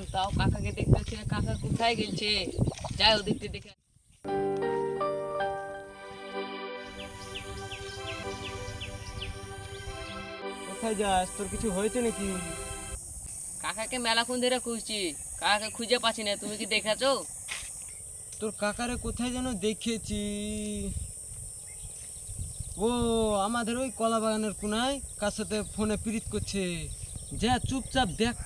দেখলাম তাও কাকাকে দেখতে পাচ্ছি না কাকা কোথায় গেছে? যাই ওদিকতে দেখে কোথায় যাস? তোর কিছু হয়েছে নাকি? কাকাকে মেলাক্ষণ ধরে খুঁজছি কাকাকে খুঁজে পাচ্ছি না তুমি কি দেখেছ? তোর কাকারে কোথায় যেন দেখেছি? ও আমাদের ওই কলা বাগানের কোনায় কার সাথে ফোনে পিরিত করছে। যা চুপচাপ দেখ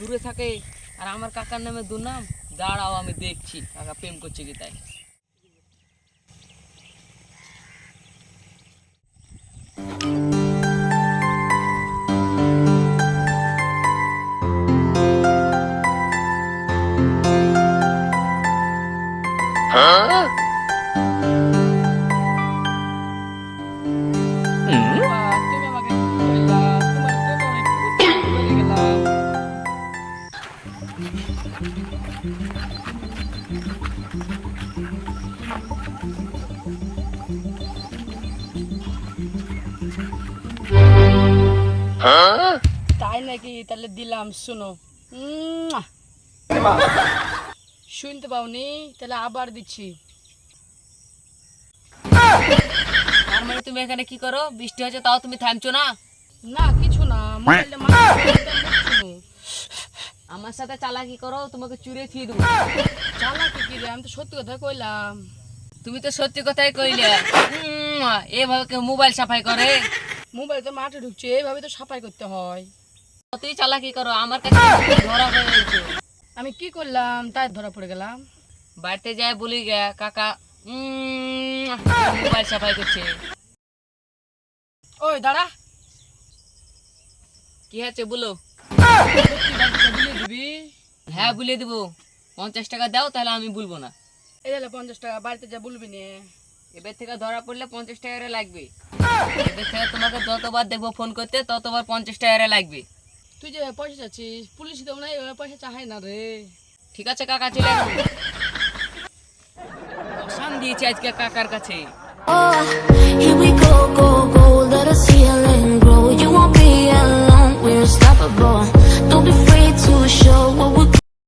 দূরে থাকে আর আমার কাকার নামে দুনাম দাঁড়াও আমি দেখছি কাকা প্রেম করছে কি তাই তুমি তাই নাকি? তাহলে দিলাম শোনো। শুনতে পাওনি? তাহলে আবার দিচ্ছি। তার মানে তুমি এখানে কি করো? বৃষ্টি হচ্ছে তাও তুমি থামছো না? না কিছু না। আমার সাথে চালাকি করো তোমাকে চুরে থিয়ে দেবো। চালাকি কি রে? আমি তো সত্যি কথা কইলাম। তুমি তো সত্যি কথাই কইলে। এভাবে কেউ মোবাইল সাফাই করে? মোবাইল তো মাঠে ঢুকছে এইভাবে তো সাফাই করতে হয়। তুই চালাকি করো আমার কাছে ধরা হয়ে গেছে। আমি কি করলাম? তাই ধরা পড়ে গেলাম। বাড়িতে যায় বলি গে কাকা মোবাইল সাফাই করছে। ওই দাঁড়া। কি হয়েছে বলো? সত্যি বাড়িতে বিলিয়ে দিবি। হ্যাঁ বলে দেবো পঞ্চাশ টাকা দাও তাহলে আমি বলব না। এই তাহলে পঞ্চাশ টাকা বাড়িতে যা বলবি নে। এবার থেকে ধরা পড়লে পঞ্চাশ টাকা লাগবে। এবার থেকে তোমাকে যতবার দেখব ফোন করতে ততবার পঞ্চাশ টাকা লাগবে। তুই যে পয়সা চাচ্ছিস পুলিশ দেবো না এভাবে পয়সা চাহাই না রে। ঠিক আছে কাকা চলে দিয়েছি আজকে কাকার কাছে।